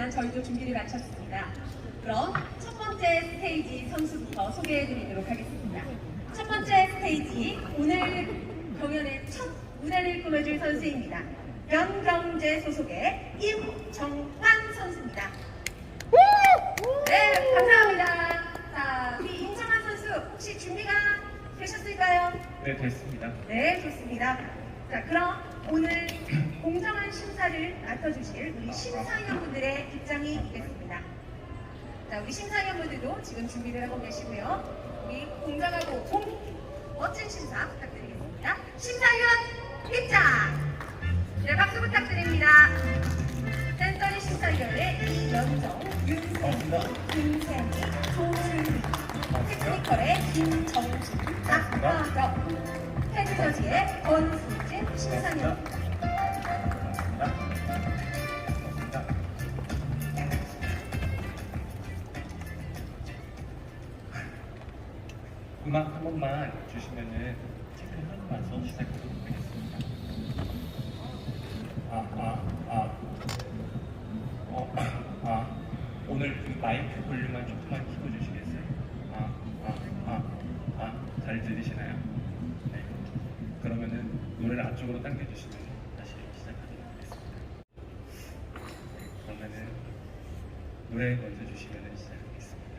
동안 저희도 준비를 마쳤습니다. 그럼 첫 번째 스테이지 선수부터 소개해드리도록 하겠습니다. 첫 번째 스테이지 오늘 공연의 첫 무대를 꾸며줄 선수입니다. 연경제 소속의 임정환 선수입니다. 네, 감사합니다. 자, 우리 임정환 선수 혹시 준비가 되셨을까요? 네, 됐습니다. 네, 좋습니다. 자, 그럼 오늘 공정한 심사를 맡아주실 우리 심사위원분들의 입장이 있겠습니다. 자, 우리 심사위원분들도 지금 준비를 하고 계시고요. 우리 공정하고 공, 멋진 심사 부탁드리겠습니다. 심사위원 입장! 네, 박수 부탁드립니다. 센터리 심사위원의 이연정, 윤세희, 김세미, 조슬미, 테크니컬의 김정수, 박화정, 헤드저지의 권 심사위원. 음악 한 번만 주시면은 체크하고 나서 시작하도록 하겠습니다. 아, 아, 아. 어, 아. 오늘 그 마이크 볼륨만 조금만 키워주시겠 노래를 앞쪽으로 당겨주시면 다시 시작하도록 하겠습니다. 그러면은 노래 먼저 주시면은 시작하겠습니다.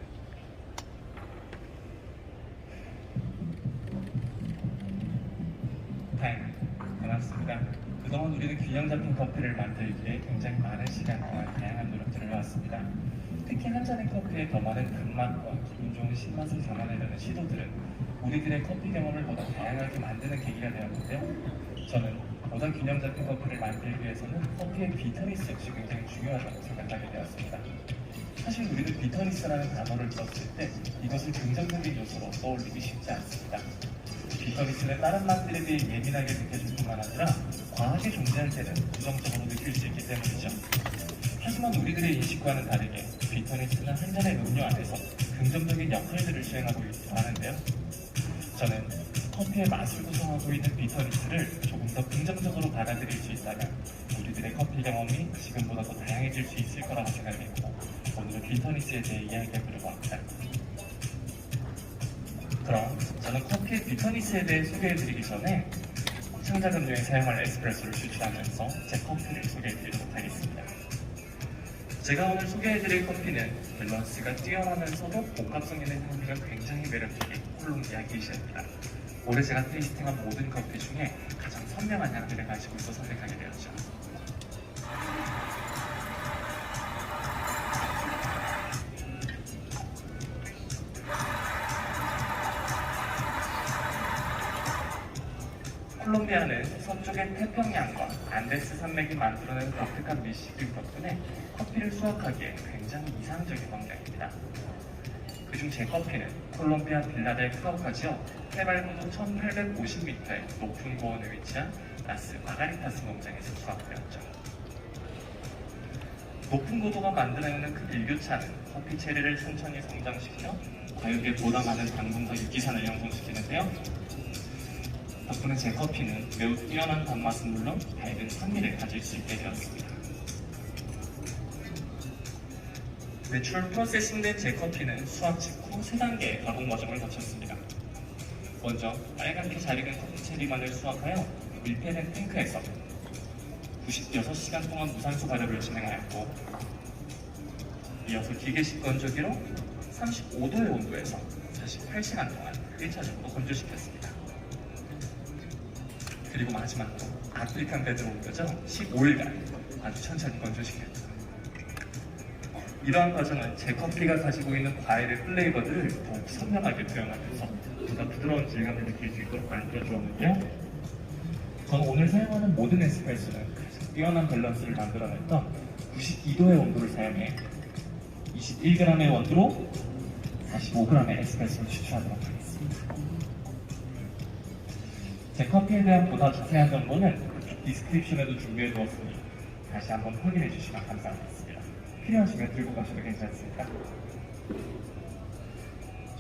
타임 반갑습니다. 그동안 우리는 균형 잡힌 커피를 만들기에 굉장히 많은 시간 동안 다양한 노력들을 해왔습니다. 특히 한 잔의 커피에 더 많은 단맛과 기분 좋은 신맛을 담아내려는 시도들은 우리들의 커피 경험을 보다 다양하게 만드는 계기가 되었는데요. 저는 균형 잡힌 커피를 만들기 위해서는 커피의 비터니스 역시 굉장히 중요하다고 생각하게 되었습니다. 사실 우리는 비터니스라는 단어를 들었을 때 이것을 긍정적인 요소로 떠올리기 쉽지 않습니다. 비터니스는 다른 맛들에 대해 예민하게 느껴질 뿐만 아니라 과하게 존재할 때는 부정적으로 느낄 수 있기 때문이죠. 하지만 우리들의 인식과는 다르게 비터니스는 한 잔의 음료 안에서 긍정적인 역할들을 수행하고 있다고 하는데요. 저는 커피의 맛을 구성하고 있는 비터니스를 조금 더 긍정적으로 받아들일 수 있다면 우리들의 커피 경험이 지금보다 더 다양해질 수 있을 거라고 생각했고 오늘은 비터니스에 대해 이야기해보려고 합니다. 그럼 저는 커피의 비터니스에 대해 소개해드리기 전에 창작 음료에 사용할 에스프레소를 추출하면서 제 커피를 소개해드리도록 하겠습니다. 제가 오늘 소개해드릴 커피는 밸런스가 뛰어나면서도 복합성 있는 향기가 굉장히 매력적인 콜롬비아 게이샤입니다. 올해 제가 테이스팅한 모든 커피 중에 가장 선명한 향기를 가지고 있어 선택하게 되었죠. 콜롬비아는 서쪽의 태평양과 안데스 산맥이 만들어낸 독특한 미시길 덕분에 커피를 수확하기에 굉장히 이상적인 환경입니다. 그중 제 커피는 콜롬비아 빌라델 크라우카 지역 해발 고도 1850m의 높은 고원에 위치한 라스 마가리타스 농장에서 수확되었죠. 높은 고도가 만들어내는 그 일교차는 커피 체리를 천천히 성장시켜 과육에 보다 많은 당분과 유기산을 형성시키는데요. 덕분에 제 커피는 매우 뛰어난 단맛은 물론 밝은 산미를 가질 수 있게 되었습니다. 내추럴 프로세싱된 제 커피는 수확 직후 3단계의 가공 과정을 거쳤습니다. 먼저 빨갛게 잘 익은 커피 체리만을 수확하여 밀폐된 탱크에서 96시간 동안 무산소 발효를 진행하였고 이어서 기계식 건조기로 35도의 온도에서 48시간 동안 1차적으로 건조시켰습니다. 그리고 마지막으로 아프리칸 베드 온도죠 15일간 아주 천천히 건조시켰죠. 이러한 과정은 제 커피가 가지고 있는 과일의 플레이버들을 더욱 선명하게 표현하면서 보다 부드러운 질감을 느낄 수 있도록 만들어 주었는데요. 저는 오늘 사용하는 모든 에스프레소는 가장 뛰어난 밸런스를 만들어냈던 92도의 온도를 사용해 21g의 원두로 45g의 에스프레소를 추출하도록 하겠습니다. 제 커피에 대한 보다 자세한 정보는 디스크립션에도 준비해 두었으니 다시 한번 확인해 주시면 감사하겠습니다. 필요하시면 들고 가셔도 괜찮습니다.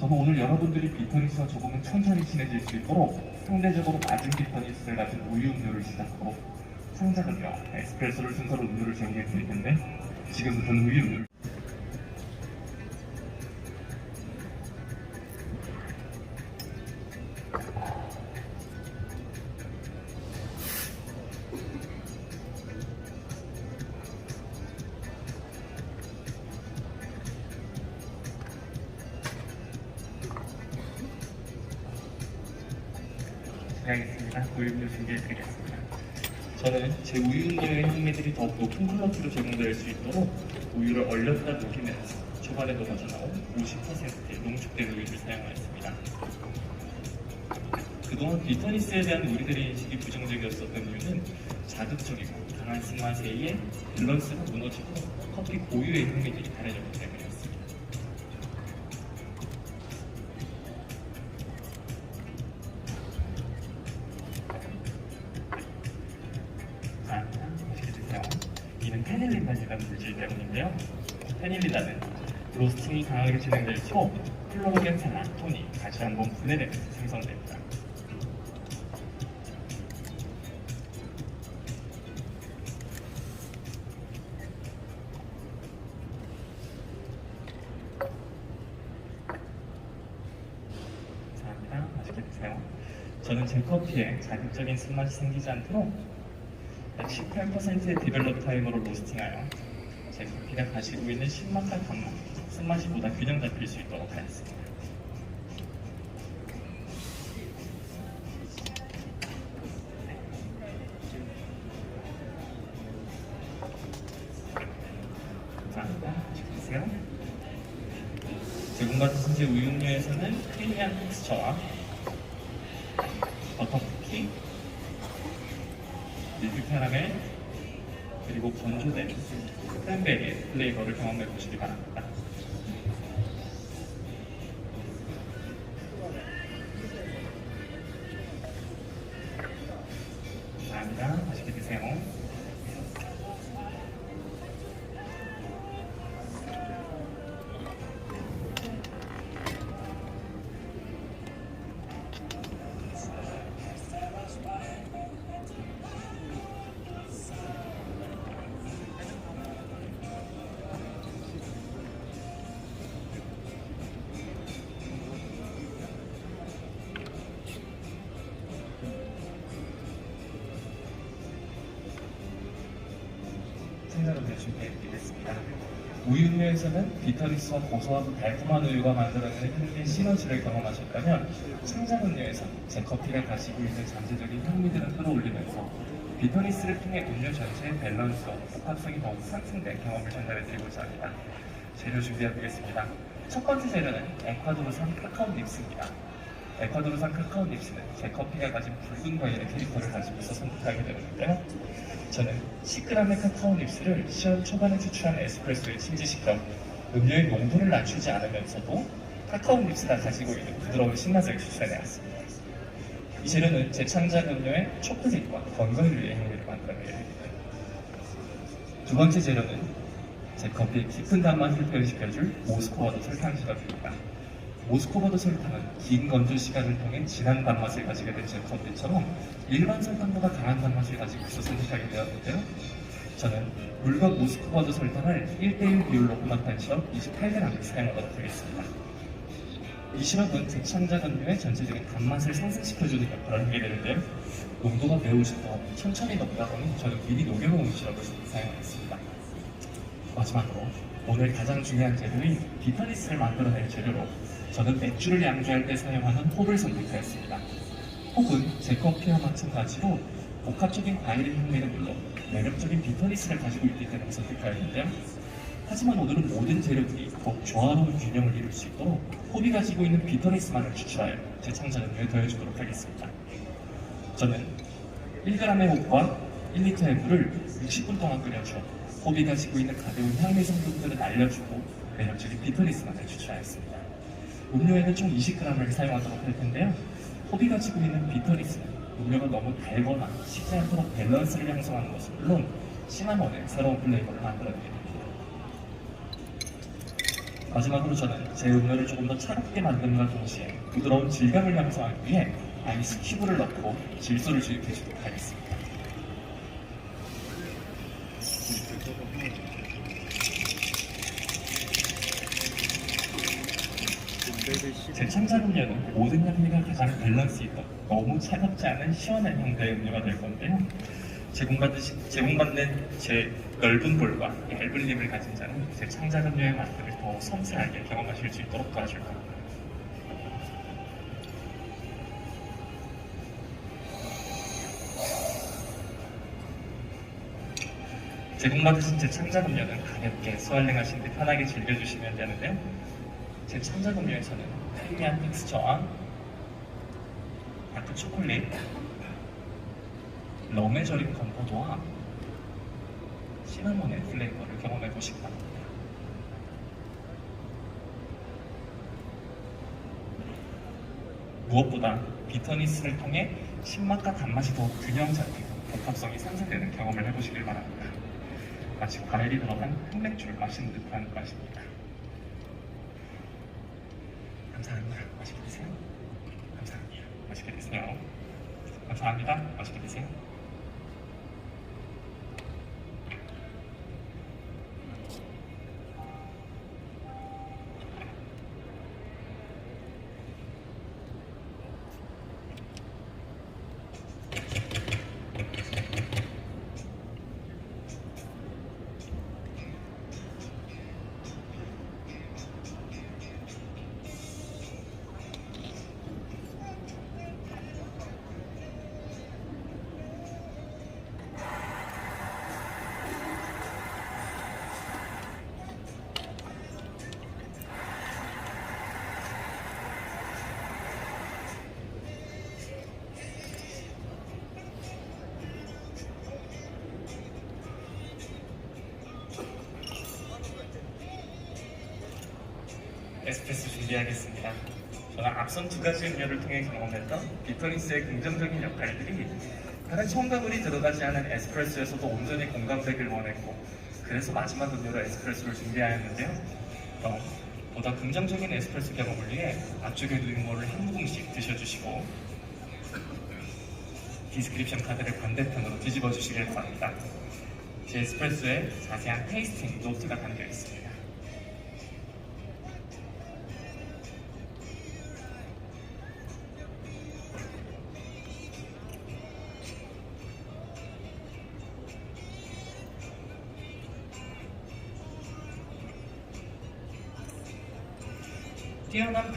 저도 오늘 여러분들이 비터니스와 조금은 천천히 친해질 수 있도록 상대적으로 낮은 비터니스를 가진 우유 음료를 시작으로 상자금요 에스프레소를 순서로 음료를 준비해 드릴 텐데 지금부터는 우유 음료를 알겠습니다. 우유음료 준비해드리겠습니다. 저는 제 우유음료의 향미들이 더욱 높은 퀄러티로 제공될 수 있도록 우유를 얼렸다 녹이면서 초반에 녹아져 나온 50%의 농축된 우유를 사용하였습니다. 그동안 비타니스에 대한 우리들의 인식이 부정적이었었던 이유는 자극적이고 강한 쓴맛에 밸런스가 무너지고 커피 고유의 향미들이 가려졌기 때문이었습니다. 강하게 진행될수록 플로로겐산화, 톤이 다시 한번 분해되면서 생성됩니다. 감사합니다. 맛있게 드세요. 저는 제 커피에 자극적인 쓴맛이 생기지 않도록 18%의 디벨롭 타임으로 로스팅하여 제 커피가 가지고 있는 신맛과 단맛, 쓴맛이 보다 균형 잡힐 수 있도록 하였습니다. 그리고 건조된 크랜베리 플레이버를 경험해 보시기 바랍니다. 생자로를 준비해드리겠습니다. 우유음료에서는 비터리스와 고소하고 달콤한 우유가 만들어내는 향기의 시너지를 경험하셨다면 창작 음료에서 제 커피가 가지고 있는 잠재적인 향미들을 끌어올리면서 비터리스를 통해 음료 전체의 밸런스와 복합성이 더욱 상승된 경험을 전달해드리고자 합니다. 재료 준비해보겠습니다. 첫 번째 재료는 에콰도르산 카카오 닙스입니다. 에콰도르산 카카오 닙스는 제 커피가 가진 붉은 과일의 캐릭터를 가지고 있어 선택하게 되는데요. 저는 10g의 카카오 닙스를 시험 초반에 추출한 에스프레소에 침지시켜 음료의 농도를 낮추지 않으면서도 카카오 닙스가 가지고 있는 부드러운 신맛을 추출해내었습니다. 이 재료는 제 창작 음료의 초콜릿과 건강을 위해 향미를 만들어내립니다. 두 번째 재료는 제 커피의 깊은 단맛을 표현시켜줄 모스코바도 설탕 시럽입니다. 모스코바도 설탕은 긴 건조 시간을 통해 진한 단맛을 가지게 된제 커피처럼 일반 설탕보다 강한 단맛을 가지고 있어 선택하게 되었는데요. 저는 물과 모스코바도 설탕을 1대1 비율로 혼합한 시럽 28g을 사용하도록 하겠습니다. 이 시럽은 제 창작 음료의 전체적인 단맛을 상승시켜주는 역할을 하게 되는데요. 농도가 매우 짙어 천천히 녹다 보니 저는 미리 녹여놓은 시럽을 사용하겠습니다. 마지막으로 오늘 가장 중요한 재료인 비타니스를 만들어낼 재료로 저는 맥주를 양주할 때 사용하는 홉을 선택하였습니다. 홉은 제 커피와 마찬가지로 복합적인 과일의 향미는 물론 매력적인 비타니스를 가지고 있기 때문에 선택하였는데요. 하지만 오늘은 모든 재료들이 더욱 조화로운 균형을 이룰 수 있도록 홉이 가지고 있는 비타니스만을 추출하여 제 창작 음료에 더해주도록 하겠습니다. 저는 1g의 홉과 1리터의 물을 60분 동안 끓여줘 홉이 가지고 있는 가벼운 향미 성분들을 날려주고 매력적인 비터리스만을 추출하였습니다. 음료에는 총 20g을 사용하도록 할 텐데요. 홉이 가지고 있는 비터리스는 음료가 너무 달거나 식지 않도록 밸런스를 형성하는 것은 물론 시나몬의 새로운 플레이버를 만들어내게 됩니다. 마지막으로 저는 제 음료를 조금 더 차갑게 만드는과 동시에 부드러운 질감을 형성하기 위해 아이스 큐브를 넣고 질소를 주입해 주도록 하겠습니다. 제 참자 음료는 모든 향미가 가장 밸런스 있고 너무 차갑지 않은 시원한 형태의 음료가 될 건데요. 제공받으시, 제공받는 제 넓은 볼과 얇은 립을 가진 자는 제 창자 음료의 맛들을 더 섬세하게 경험하실 수 있도록 도와줄 겁니다. 제공받으신 제 창자 음료는 가볍게 수활랭하신 듯 편하게 즐겨주시면 되는데요. 제 창자 음료에서는 크리미한 텍스처와 다크 초콜릿, 럼에 절인 건포도와 시나몬의 플레이버를 경험해 보시기 바랍니다. 무엇보다 비터니스를 통해 신맛과 단맛이 더욱 균형 잡히고 복합성이 상쇄되는 경험을 해보시길 바랍니다. 마치 과일이 들어간 흑맥주를 마시는 듯한 맛입니다. 감사합니다. 맛있게 드세요. 감사합니다. 맛있게 드세요. 감사합니다. 맛있게 드세요. 에스프레소 준비하겠습니다. 저는 앞선 두 가지 음료를 통해 경험했던 비터니스의 긍정적인 역할들이 다른 첨가물이 들어가지 않은 에스프레소에서도 온전히 공감되길 원했고 그래서 마지막 음료로 에스프레소를 준비하였는데요. 그럼 보다 긍정적인 에스프레소 경험을 위해 앞쪽에 놓인 거를 한 모금씩 드셔주시고 디스크립션 카드를 반대편으로 뒤집어 주시길 바랍니다. 제 에스프레소에 자세한 테이스팅 노트가 담겨 있습니다.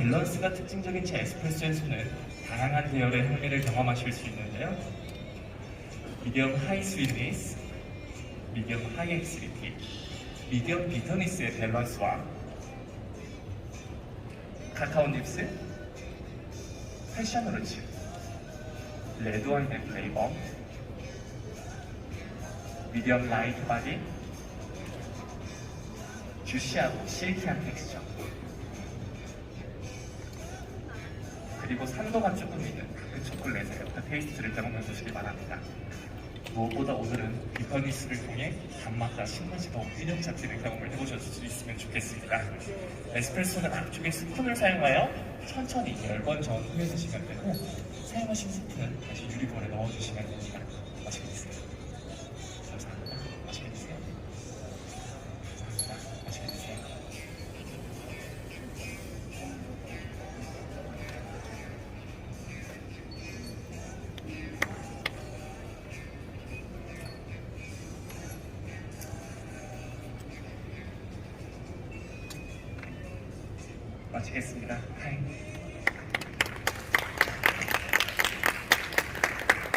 밸런스가 특징적인 제 에스프레소에서는 다양한 계열의 향미를 경험하실 수 있는데요. 미디엄 하이 스위트니스, 미디엄 하이 엑시리티, 미디엄 비터니스의 밸런스와 카카오 닙스, 패션 루츠, 레드 와인의 플레이버, 미디엄 라이트 바디, 주시하고 실키한 텍스처, 그리고 산도가 조금 있는 그 초콜릿의 테이스트를 경험해 보시기 바랍니다. 무엇보다 오늘은 비터니스를 통해 단맛과 신맛이 더욱 균형 잡히는 경험을 해보실 수 있으면 좋겠습니다. 에스프레소는 앞쪽에 스푼을 사용하여 천천히 10번 저은 후에 드시면 되고 사용하신 스푼은 다시 유리볼에 넣어주시면 됩니다. 마치겠습니다.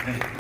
네.